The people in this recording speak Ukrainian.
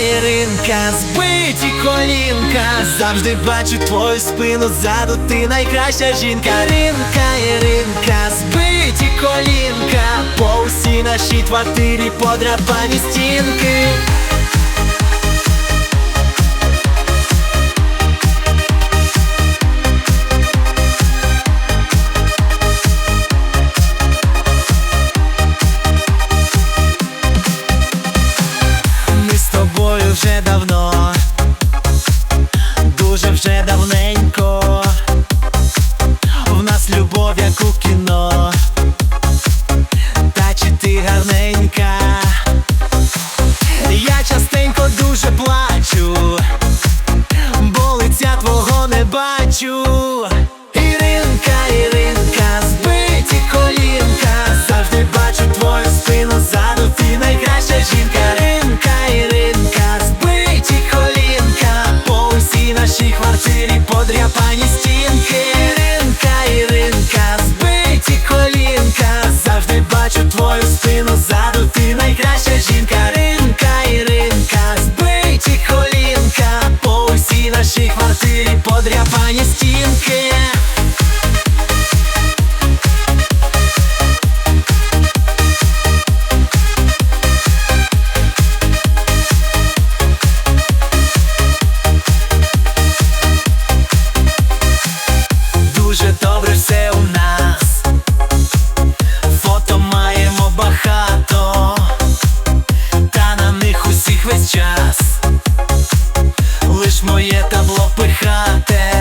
Іринка, збиті колінка, завжди бачу твою спину, ззаду ти найкраща жінка, ринка, Іринка, збиті колінка, по усій нашій квартирі подрапані стінки. вже давненько. подряпані стінки. брехати.